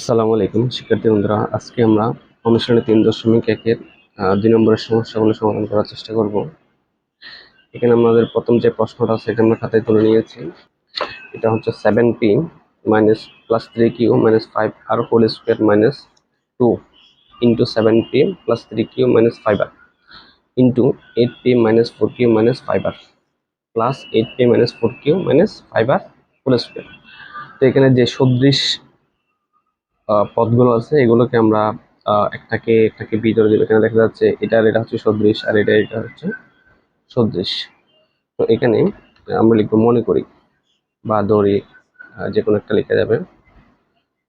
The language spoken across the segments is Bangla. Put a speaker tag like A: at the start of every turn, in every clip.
A: আসসালামু আলাইকুম। শিক্ষার্থী বন্ধুরা, আজকে আমরা অনুশীলনী তিন দশমিক একের দুই নম্বরের সমস্যাগুলো সমাধান করার চেষ্টা করব। এখানে আমাদের প্রথম যে প্রশ্নটা আছে, এটা আমরা খাতায় তুলে নিয়েছি। এটা হচ্ছে seven P minus plus three Q minus five R whole square minus two into seven P plus three Q minus five R into eight P minus four Q minus five R plus eight P minus four Q minus five R whole square তো এখানে যে সদৃশ পদগুলো আছে এগুলোকে আমরা একটাকে একটাকে ভিতরে দেবো। এখানে দেখা যাচ্ছে এটার এটা হচ্ছে সদৃশ আর এটা এটা হচ্ছে সদৃশ। তো এখানে আমরা লিখব মনে করি বা আহ, যে কোনো একটা লেখা যাবে।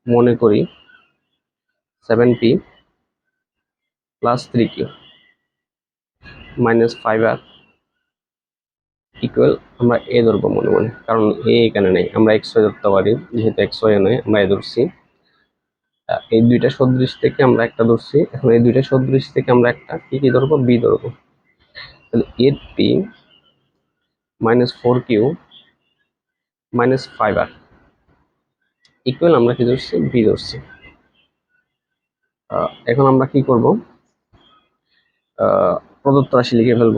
A: মনে করি seven P plus three Q minus five R equal আমরা এ ধরবো মনে মনে কারণ এ এখানে নেই। আমরা এক্স ওয়াই ধরতে পারি যেহেতু এক্স ওয়াই নয় আমরা এ ধরছি। এই দুইটা সদৃশ থেকে আমরা একটা ধরছি। এখন এই দুইটা সদৃশ থেকে আমরা একটা কি কি ধরবো? বি ধরবো। তাহলে eight P minus four Q minus five R equal আমরা কি ধরছি? বি ধরছি। এখন আমরা কি করব? প্রদত্ত রাশি লিখে ফেলব।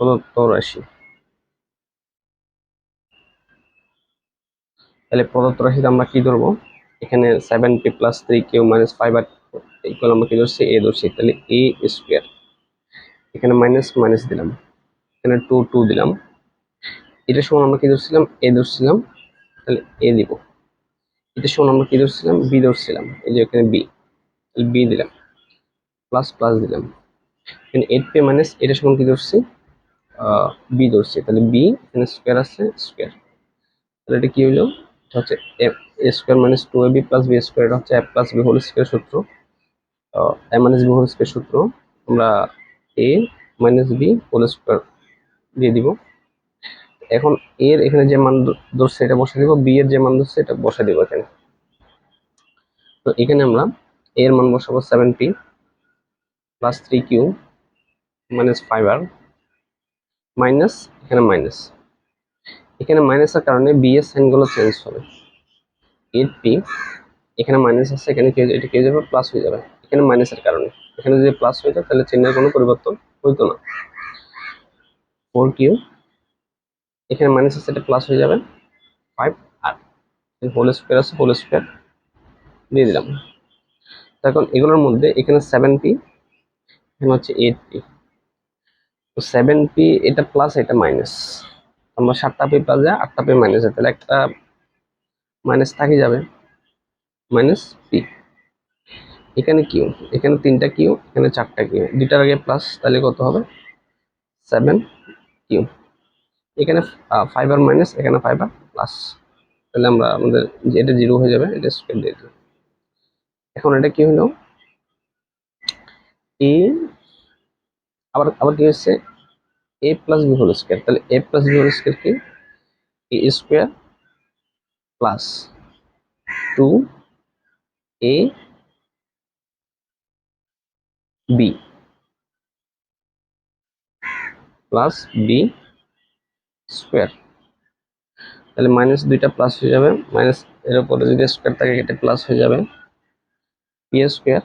A: প্রদত্ত রাশি। তাহলে প্রদত্ত রাশিতে আমরা কি ধরবো? এখানে seven P plus three Q minus five R equal আমরা কি ধরছি? এ ধরছি। তাহলে এ স্কোয়ার এখানে মাইনাস মাইনাস দিলাম। এখানে টু টু দিলাম। এটা সমান আমরা কি ধরছিলাম? এ ধরছিলাম। তাহলে এ দিব। এটা সমান আমরা কি ধরছিলাম? বি ধরছিলাম। এই যে এখানে বি তাহলে বি দিলাম। প্লাস প্লাস দিলাম। এখানে এইট পে মাইনাস এটা সমান কি ধরছি? বি ধরছি। তাহলে বি এখানে স্কোয়ার আছে স্কোয়ার তাহলে এটা কি হইল? এটা হচ্ছে A square minus two A B plus B square এটা হচ্ছে A plus B whole square সূত্র। A minus B whole square সূত্র আমরা A minus B whole square দিয়ে দিব। এখন এর এখানে যে মান ধরছে, এটা বসে দিব। বি এর যে মান ধরছে, এটা বসে দিব এখানে। তো এখানে আমরা এর মান বসাবো seven P plus three Q minus five R minus এখানে মাইনাস এখানে মাইনাসের কারণে বি এর সাইনগুলো চেঞ্জ হবে। এইট পি এখানে মাইনাস আছে, এখানে কি? এটা কি যাবে প্লাস হয়ে যাবে। এখানে মাইনাসের কারণে। এখানে যদি প্লাস হয়ে যায়, তাহলে চিহ্নের কোনো পরিবর্তন হইতো না। ফোর কিউ এখানে মাইনাস আছে, এটা প্লাস হয়ে যাবে ফাইভ আর হোল স্কোয়ার আছে হোল স্কোয়ার দিয়ে দিলাম। এখন এগুলোর মধ্যে এখানে সেভেন পি এখানে হচ্ছে এইট পি তো সেভেন পি এটা প্লাস এটা মাইনাস আমরা সাতটা পি প্লাস যায় আটটা পি মাইনাস যায় তাহলে একটা মাইনাস থাকি যাবে মাইনাস পি এখানে কিউ এখানে তিনটা কিউ এখানে চারটা কিউ দুইটার আগে প্লাস তাহলে কত হবে? সেভেন কিউ এখানে ফাইভ আর মাইনাস এখানে ফাইভ আর প্লাস তাহলে আমরা আমাদের এটা জিরো হয়ে যাবে, এটা স্কোয়ার দিয়ে এখন এটা কি হলো? এ আবার আবার কি হচ্ছে? A plus B whole square তাহলে A plus B whole square কি? A square plus two A B plus B square তাহলে মাইনাস দুইটা প্লাস হয়ে যাবে। মাইনাস এর উপরে যদি স্কোয়ার থাকে, এটা প্লাস হয়ে যাবে। পি স্কোয়ার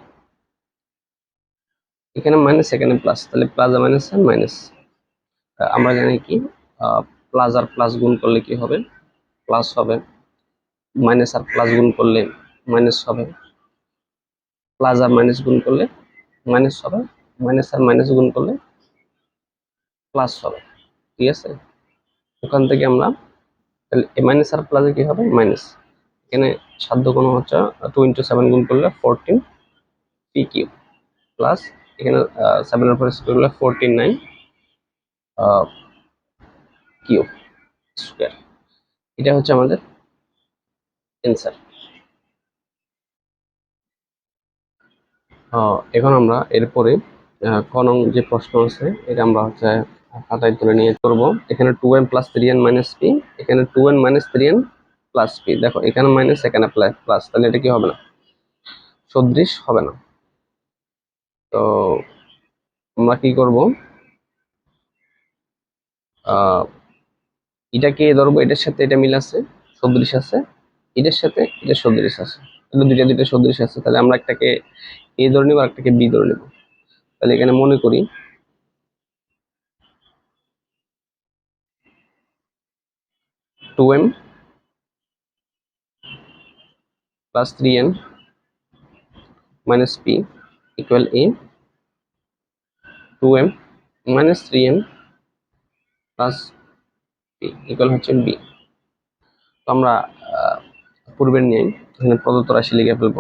A: এখানে মাইনাস এখানে প্লাস তাহলে আর মাইনাস আর মাইনাস আমরা জানি কি প্লাস আর প্লাস গুণ করলে কি হবে? প্লাস হবে। মাইনাস আর প্লাস গুণ করলে মাইনাস হবে। প্লাস আর মাইনাস গুণ করলে মাইনাস হবে। মাইনাস আর মাইনাস গুণ করলে প্লাস হবে। ঠিক আছে? ওখান থেকে আমরা তাহলে মাইনাস আর প্লাসে কি হবে? মাইনাস এখানে সাধ্য কোণ হচ্ছে টু ইন্টু সেভেন গুণ করলে ফোরটিন পি কিউ প্লাস এখানে সেভেনের পরে স্কোয়ার করলে ফোরটিন নাইন কিউ স্কোয়ার এটা হচ্ছে আমাদের অ্যান্সার এখন আমরা এরপরে আহ, ক যে প্রশ্ন আছে এটা আমরা হচ্ছে খাতায় তুলে নিয়ে করব এখানে two N plus three N minus P এখানে two N minus three N plus P দেখো এখানে মাইনাস এখানে প্লাস তাহলে এটা কি হবে না? সদৃশ হবে না। তো আমরা কি করব? এটাকে ধরবো? এটার সাথে এটা মিল আছে? সদৃশ আছে। এটার সাথে এটা সদৃশ আছে। তাহলে দুইটা দুইটা সদৃশ আছে, তাহলে আমরা একটাকে এ ধরে নিব আর একটাকে বি ধরে নিব। তাহলে এখানে মনে করি two M plus 3n minus p equal a 2m minus 3n plus p equal হচ্ছে b তো আমরা পূর্বের নিয়ে এখানে প্রদত্ত রাশি লিখে ফেলব।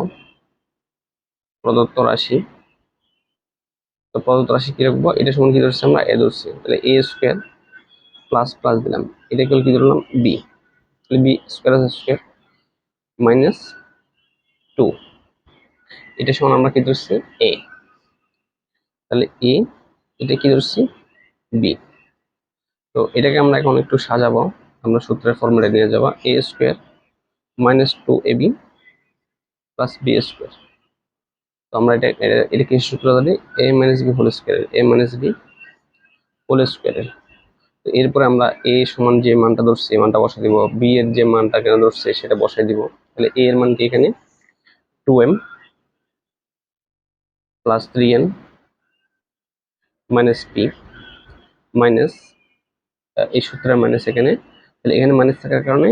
A: প্রদত্ত রাশি। তো প্রদত্ত রাশি কি রাখব এটা সমান কি ধরছি আমরা? এ ধরছি। তাহলে এ স্কোয়ার প্লাস প্লাস দিলাম। এটা ইকুয়াল কি ধরলাম? বি তাহলে B square square minus two. এটা সমান আমরা কি ধরছি? এ তাহলে এ এটা কি ধরছি? বি তো এটাকে আমরা এখন একটু সাজাবো। আমরা সূত্রের ফর্মুলা নিয়ে যাব। A square minus two A B plus B square তো আমরা এটা এটা- এটা কি সূত্র জানি A minus B whole square A minus B whole স্কোয়ারের তো এরপরে আমরা এ সমান যে মানটা ধরছি, এই মানটা বসাই দিব। বি এর যে মানটা কেন ধরছে, সেটা বসাই দিব। তাহলে এ এর মান কি এখানে? Two M plus three N minus P minus এই সূত্রের মাইনাস এখানে। তাহলে এখানে মাইনাস থাকার কারণে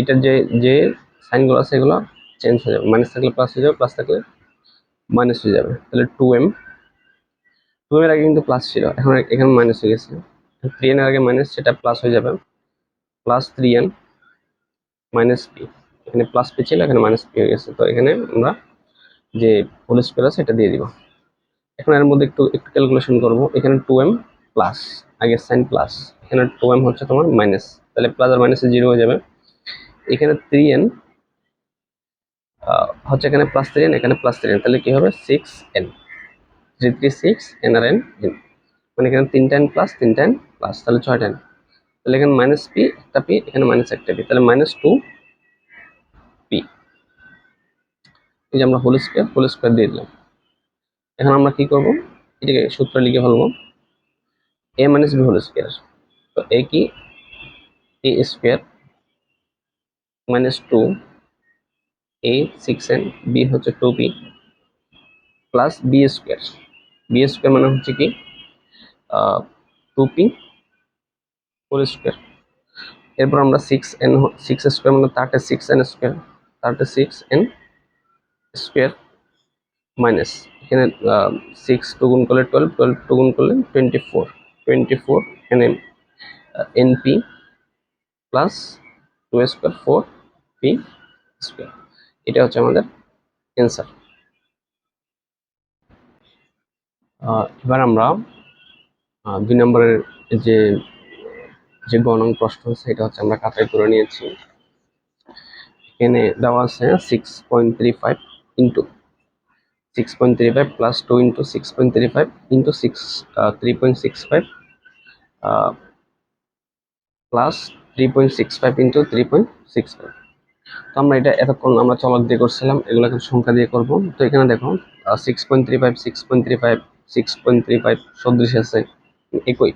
A: এটার যে যে সাইনগুলো আছে এগুলো চেঞ্জ হয়ে যাবে। মাইনাস থাকলে প্লাস হয়ে যাবে প্লাস থাকলে মাইনাস হয়ে যাবে। তাহলে টু এম টু এর আগে কিন্তু প্লাস ছিল, এখন এখানে মাইনাস হয়ে গেছে। থ্রি এর আগে মাইনাস সেটা প্লাস হয়ে যাবে। Plus three N minus P এখানে প্লাস পি ছিল, এখানে মাইনাস পি হয়ে গেছে। তো এখানে আমরা যে হোল স্কোয়ার আছে, এটা দিয়ে দিব। এখন এর মধ্যে একটু একটু ক্যালকুলেশন করব। এখানে টু এম প্লাস আগে সাইন প্লাস এখানে টু এম হচ্ছে তোমার মাইনাস তাহলে প্লাস আর মাইনাসে জিরো হয়ে যাবে। এখানে থ্রি এন হচ্ছে এখানে প্লাস থ্রি এন এখানে প্লাস থ্রি এন তাহলে কি হবে? Six N three three six N আর এন এন মানে এখানে তিনটা এন প্লাস তিনটা এন প্লাস তাহলে ছয়টা এন তাহলে এখানে মাইনাস পি একটা পি এখানে মাইনাস একটা পি তাহলে মাইনাস টু পি এই যে আমরা হোল স্কোয়ার হোল স্কোয়ার দিয়ে দিলাম। এখন আমরা কি করব? এটাকে সূত্র লিখে ফেলব। A minus B whole square তো এ কি? A square minus two A six N B হচ্ছে two P plus B square B square মানে হচ্ছে কি? টু পি হোল স্কোয়ার এরপর আমরা সিক্স এন সিক্স স্কোয়ার মানে thirty six N square thirty six N square minus এখানে সিক্স টু গুণ করলে টুয়েলভ টুয়েলভ টু গুণ করলে টোয়েন্টি ফোর টোয়েন্টি ফোর এখানে N P plus two square four P square এটা হচ্ছে আমাদের অ্যান্সার এবার আমরা দুই নম্বরের যে যে গণং প্রশ্ন সেটা হচ্ছে আমরা কাতায় করে নিয়েছি। এখানে দেওয়া আছে six point three five into six point three five plus two into six point three five into six three point six five plus three point six five into three point six five তো আমরা এটা এতক্ষণ আমরা চলক দিয়ে করছিলাম এগুলো এখন সংখ্যা দিয়ে করব। তো এখানে দেখো six point three five six point three five six point three five সদৃশ আছে, একই।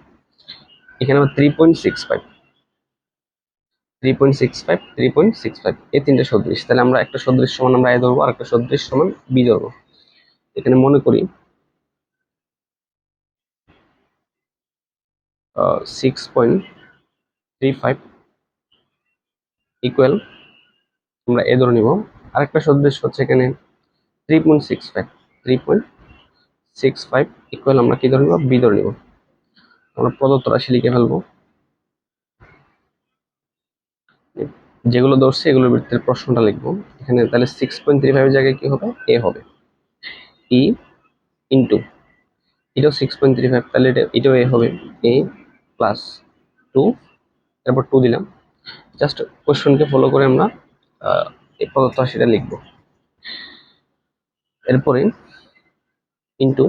A: এখানে আবার three point six five three point six five three point six five এই তিনটে সদৃশ তাহলে আমরা একটা সদৃশ সমান আমরা এ ধরবো, আর একটা সদৃশ সমান বি ধরবো। এখানে মনে করি six point three five equal আমরা এ ধরে নিব। আরেকটা সদৃশ হচ্ছে এখানে three point six five three point six five equal আমরা কি ধরে নিব? বি ধরে নিব। আমরা প্রদত্ত রাশি লিখে ফেলব। যেগুলো ধরছে এগুলোর ভিত্তিতে প্রশ্নটা লিখব। এখানে তাহলে সিক্স পয়েন্ট থ্রি ফাইভের জায়গায় কি হবে? এ হবে। ই ইন্টু এটাও সিক্স পয়েন্ট থ্রি ফাইভ তাহলে এটা এটাও এ হবে। এ প্লাস টু তারপর টু দিলাম। জাস্ট কোশ্চেনকে ফলো করে আমরা প্রদত্ত রাশিটা লিখব। এরপরে into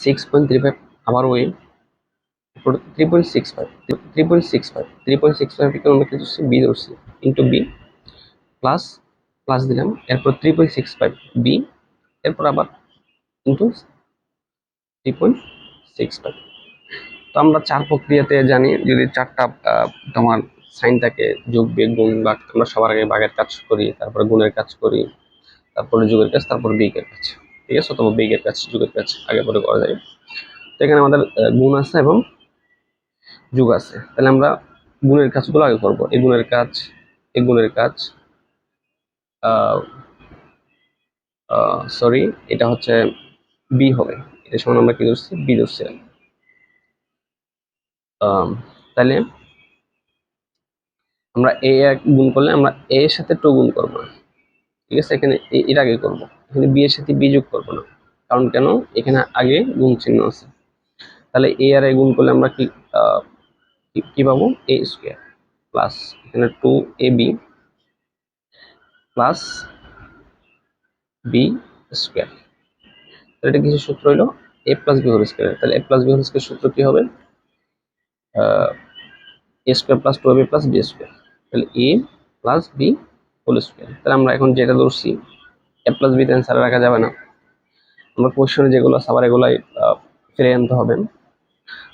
A: six point three five আবার ওই three point six five three point six five three point six five আমরা কি ধরছি বি ধরছি ইন্টু বি প্লাস প্লাস দিলাম, এরপর three point six five B এরপর আবার into three point six five তো আমরা চার প্রক্রিয়াতে জানি যদি চারটা তোমার সাইন থাকে যোগ বিয়োগ গুণ ভাগ আমরা সবার আগে বাঘের কাজ করি তারপরে গুণের কাজ করি তারপরে যুগের কাজ তারপর বিয়োগের কাজ ঠিক আছে? অথবা বিয়োগের কাজ যুগের কাজ আগে পরে করা যায়। তো এখানে আমাদের গুণ আছে এবং যুগ আছে। তাহলে আমরা গুণের কাজগুলো আগে করব। এই গুণের কাজ এই গুণের কাজ সরি এটা হচ্ছে বি হবে। এটা সমান আমরা কি ধরছি? বি ধরছি। আম, তাহলে আমরা এ এক গুণ করলে আমরা এ এর সাথে টু গুণ করব। না ঠিক আছে? এখানে এর আগে করব। এখানে বি এর সাথে বি যোগ করব না। কারণ কেন? এখানে আগে গুণ চিহ্ন আছে। তাহলে এ আর এ গুণ করলে আমরা কি কি- পাবো? এ স্কোয়ার প্লাস এখানে two A B plus B square তাহলে এটা কিছু সূত্র হলো? A plus B whole square তাহলে A plus B whole square সূত্র কি হবে? A square plus two A B plus B square তাহলে A plus B whole square তাহলে আমরা এখন যেটা ধরছি এ প্লাস বি অ্যান্সারে রাখা যাবে না। আমরা কোশ্চেনে যেগুলো আছে, আবার এগুলাই ফিরে আনতে হবে।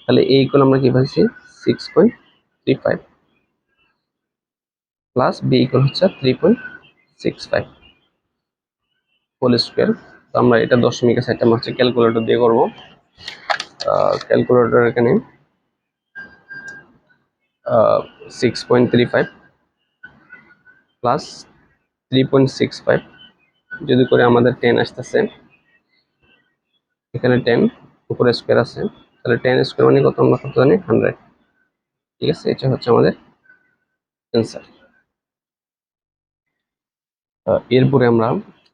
A: তাহলে এ ইকুয়াল আমরা কি পাইছি? Six point three five plus B equal হচ্ছে three point six five whole square তো আমরা এটা দশমিকের সাইডটা আমরা হচ্ছে ক্যালকুলেটর দিয়ে করব। ক্যালকুলেটর এখানে six point three five plus three point six five যদি করে আমাদের টেন আসতেছে, এখানে টেন উপরে স্কোয়ার আছে, তাহলে টেন স্কোয়ার মানে কত আমরা কত জানি? হান্ড্রেড ঠিক আছে, এটা হচ্ছে আমাদের অ্যান্সার এরপরে আমরা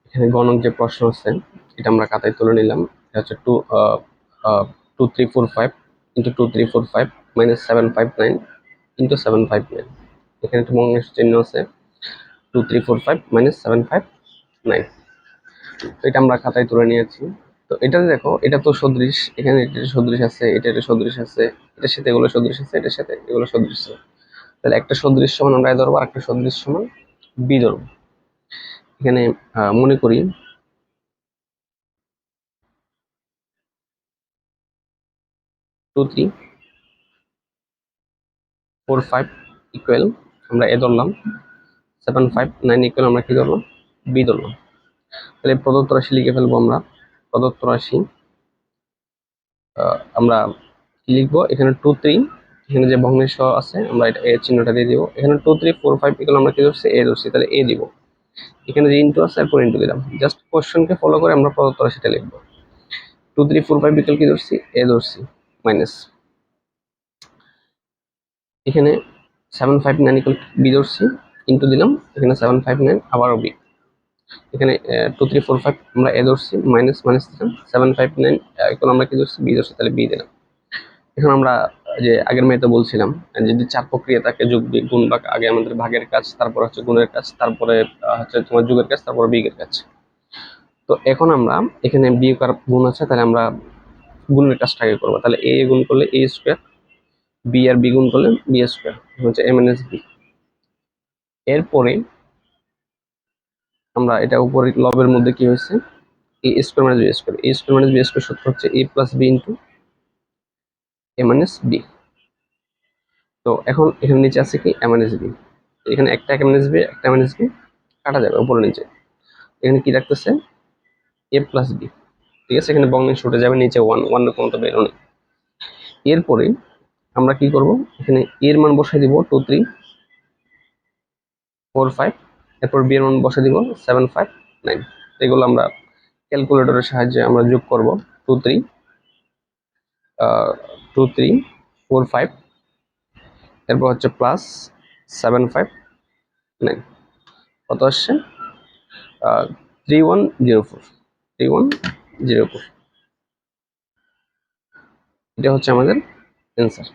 A: এখানে গণক যে প্রশ্ন আছে, এটা আমরা খাতায় তুলে নিলাম। এটা হচ্ছে two two three four five into two three four five minus seven five nine into seven five nine এখানে একটা মঙ্গেশ চিহ্ন আছে। Two three four five minus seven five nine তো এটা আমরা খাতায় তুলে নিয়েছি। তো এটা দেখো, এটা তো সদৃশ, এখানে এটা সদৃশ আছে, এটা এটা সদৃশ আছে, এটার সাথে এগুলো সদৃশ আছে, এটার সাথে এগুলো সদৃশ আছে। তাহলে একটা সদৃশ সমান আমরা এ ধরবো, আর একটা সদৃশ সমান বি ধরবো। এখানে মনে করি two three four five equal আমরা এ ধরলাম। সেভেন ফাইভ নাইন ইকুয়াল আমরা কি ধরলাম বি ধরলাম তাহলে প্রদত্ত রাশি লিখে ফেলব আমরা। প্রদত্ত রাশি আমরা লিখব? এখানে টু থ্রি এখানে যে ভগ্নেশ আছে, আমরা এটা এর চিহ্নটা দিয়ে দিব। এখানে two three four five equal আমরা কি ধরছি? এ ধরছি। তাহলে এ দিব। এখানে যে ইন্টু আছে, এরপর ইন্টু দিলাম। জাস্ট কোশ্চেনকে ফলো করে আমরা প্রদত্ত রাশিটা লিখব। Two three four five equal কি ধরছি? এ ধরছি মাইনাস এখানে seven five nine equal B ধরছি। ইন্টু দিলাম, এখানে সেভেন ফাইভ নাইন আবারও বি এখানে টু থ্রি ফোর ফাইভ আমরা এ ধরছি মাইনাস মাইনাস দিলাম সেভেন ফাইভ নাইন এখন আমরা কি ধরছি বি ধরছি, তাহলে বি দিলাম। এখন আমরা যে আগের মেয়েতে বলছিলাম যদি চার প্রক্রিয়া থাকে যোগ বিয়োগ গুণ ভাগ আগে আমাদের ভাগের কাজ, তারপর হচ্ছে গুণের কাজ, তারপরে হচ্ছে তোমার যুগের কাজ, তারপরে বিয়োগের কাজ। তো এখন আমরা এখানে বিয়োগ আর গুণ আছে, তাহলে আমরা গুণের কাজটা আগে করব। তাহলে এ গুণ করলে এ স্কোয়ার বি আর বি গুণ করলে বি স্কোয়ার হচ্ছে এম এন এস বি এরপরে আমরা এটা উপরে লবের মধ্যে কি হয়েছে? A square minus B square A square minus B square সূত্র হচ্ছে A plus B into A minus B তো এখন এখানে নিচে আছে কি? এম মাইনাস বি এখানে একটা এম মাইনাস বি একটা মাইনাস বি কাটা যাবে উপরে নিচে। এখানে কি রাখতেছে? এ প্লাস বি ঠিক আছে? এখানে বঙ্গেশ উঠে যাবে নিচে ওয়ান ওয়ান কোনো তো বেরো নেই। এরপরে আমরা কি করব? এখানে এর মান বসাই দিব টু থ্রি ফোর ফাইভ এরপর বি এর মান বসাই দিব সেভেন ফাইভ নাইন এগুলো আমরা ক্যালকুলেটরের সাহায্যে আমরা যোগ করব। Two three two three four five এরপর হচ্ছে প্লাস সেভেন ফাইভ নাইন কত আসছে? Three one zero four three one zero four এটা হচ্ছে আমাদের অ্যান্সার